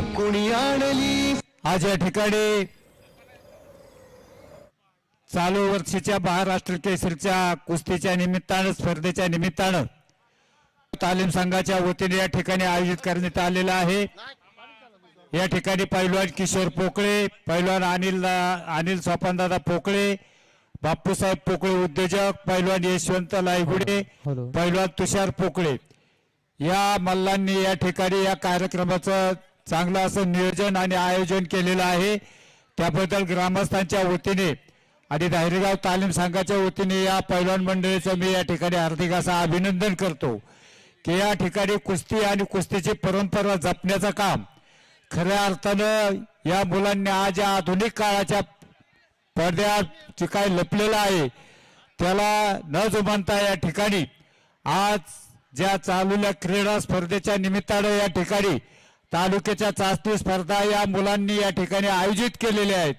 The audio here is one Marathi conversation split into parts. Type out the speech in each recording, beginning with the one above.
कोणी आणली? आज या ठिकाणी चालू वर्षीच्या महाराष्ट्र केसरीच्या कुस्तीच्या निमित्तानं स्पर्धेच्या निमित्तानं तालीम संघाच्या वतीने या ठिकाणी आयोजित करण्यात आलेलं आहे. या ठिकाणी पैलवान किशोर पोकळे पैलवान अनिल अनिल सोपानदादा पोकळे बापूसाहेब पोकळे उद्योजक पैलवान यशवंत लायगुडे. पैलवान तुषार पोकळे. या मल्लांनी या ठिकाणी या कार्यक्रमाचं चांगलं असं नियोजन आणि आयोजन केलेलं आहे. त्याबद्दल ग्रामस्थांच्या वतीने आणि धायरेगाव तालीम संघाच्या वतीने या पैलवान मंडळीचं मी या ठिकाणी हार्दिक असं अभिनंदन करतो की या ठिकाणी कुस्ती आणि कुस्तीची परंपरा जपण्याचं काम खऱ्या अर्थानं या मुलांनी आज या आधुनिक काळाच्या पडद्यात जे काय लपलेलं आहे त्याला न जुमानता या ठिकाणी आज ज्या चालूल्या क्रीडा स्पर्धेच्या निमित्तानं या ठिकाणी तालुक्याच्या चाचणी स्पर्धा या मुलांनी या ठिकाणी आयोजित केलेल्या आहेत.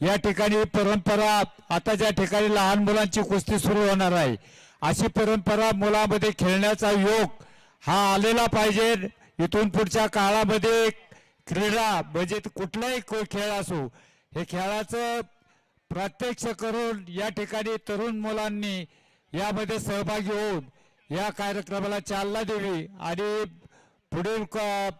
या ठिकाणी परंपरा आता ज्या ठिकाणी लहान मुलांची कुस्ती सुरू होणार आहे. अशी परंपरा मुलामध्ये खेळण्याचा योग हा आलेला पाहिजे. इथून पुढच्या काळामध्ये क्रीडा म्हणजे कुठलाही खेळ असो हे खेळाचं प्रत्यक्ष करून या ठिकाणी तरुण मुलांनी यामध्ये सहभागी होऊन या कार्यक्रमाला चालना द्यावी आणि पुढील क-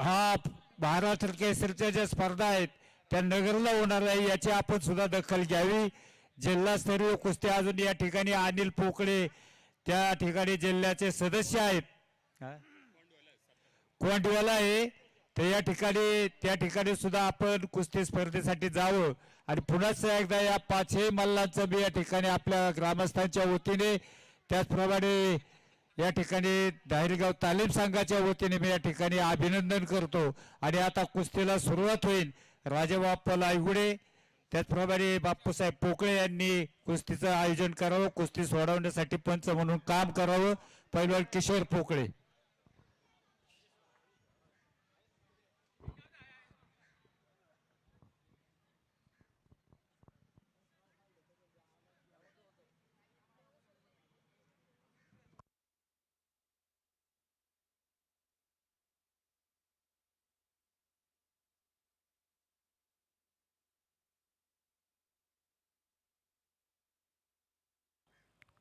हा महाराष्ट्र केसरीच्या ज्या स्पर्धा आहेत त्या नगरला होणार आहे याची आपण सुद्धा दखल घ्यावी. जिल्हास्तरीय कुस्ती अजून या ठिकाणी अनिल पोकळे त्या ठिकाणी जिल्ह्याचे सदस्य आहेत? कोंडवाला आहे. तर या ठिकाणी त्या ठिकाणी सुद्धा आपण कुस्ती स्पर्धेसाठी जावं. आणि पुन्हा एकदा या पाचही मल्लांचं मी या ठिकाणी आपल्या ग्रामस्थांच्या वतीने त्याचप्रमाणे या ठिकाणी दाहिरगाव तालीम संघाच्या वतीने मी या ठिकाणी अभिनंदन करतो. आणि आता कुस्तीला सुरुवात होईल. राजेबाप्पा लायगुडे त्याचप्रमाणे बाप्पूसाहेब पोकळे यांनी कुस्तीचं आयोजन करावं कुस्ती सोडवण्यासाठी पंच म्हणून काम करावं. पैलवान Kishor Pokale.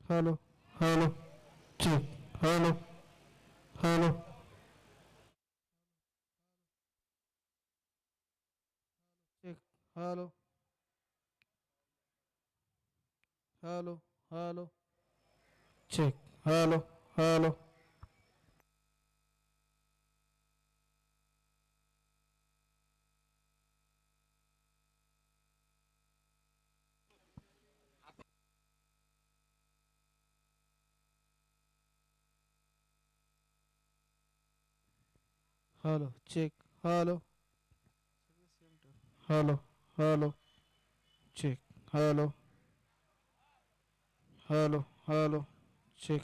Hello hello check hello hello check hello hello hello check hello hello hello check hello hello hello check hello hello hello check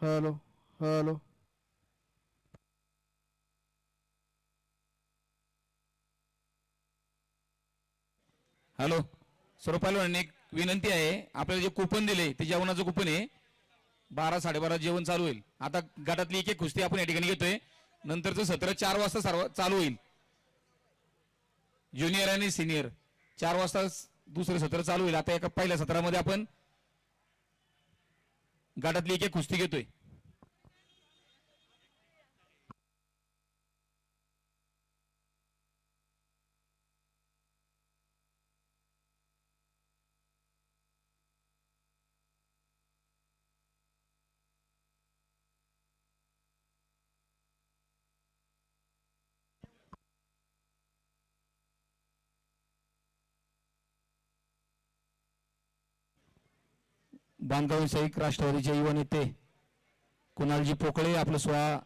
hello hello hello सर्व एक विनंती आहे. आपल्याला जे कुपन दिले ते जेवणाचं कुपन आहे. बारा साडेबारा जेवण चालू होईल. आता गटातली एक एक कुस्ती आपण या ठिकाणी घेतोय. नंतरचं सत्र चार वाजता सर्व चालू होईल. ज्युनियर आणि सिनियर चार वाजता दुसरं सत्र चालू होईल. आता एका पहिल्या सत्रामध्ये आपण गटातली एक एक कुस्ती घेतोय. बांधकाम व्यावसायिक राष्ट्रवादीचे युवा नेते कुणालजी पोकळे आपलं सोळा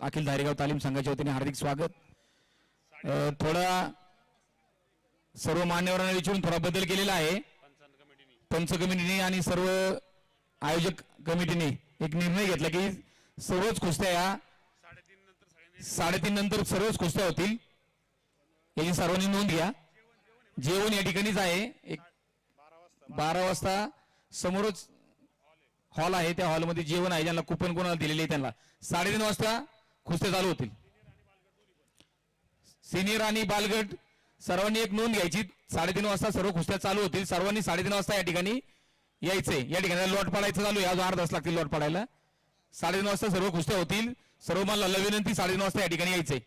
अखिल धारेगाव तालीम संघाच्या वतीने हार्दिक स्वागत. थोडा सर्व मान्यवरांना विचारून थोडा बदल केलेला आहे. पंच कमिटीने आणि सर्व आयोजक कमिटीने एक निर्णय घेतला की सर्वच कुस्त्या या साडेतीन नंतर सर्वच कुस्त्या होतील. याची सर्वांनी नोंद घ्या. जेवण या ठिकाणीच आहे. एक बारा वाजता समोरच हॉल आहे त्या हॉलमध्ये जेवण आहे ज्यांना कुपन कोणाला दिलेले आहे त्यांना. साडेतीन वाजता कुस्त्या चालू होतील. सिनियर आणि बालगट सर्वांनी एक नोंद घ्यायची. साडेतीन वाजता सर्व कुस्त्या चालू होतील. सर्वांनी साडेतीन वाजता या ठिकाणी यायचंय या ठिकाणी लॉट पडायचं चालू आहे. अजून अर्धा तास लागतील लॉट पाडायला. साडेतीन वाजता सर्व कुस्त्या होतील. सर्व मला विनंती साडेतीन वाजता या ठिकाणी यायचंय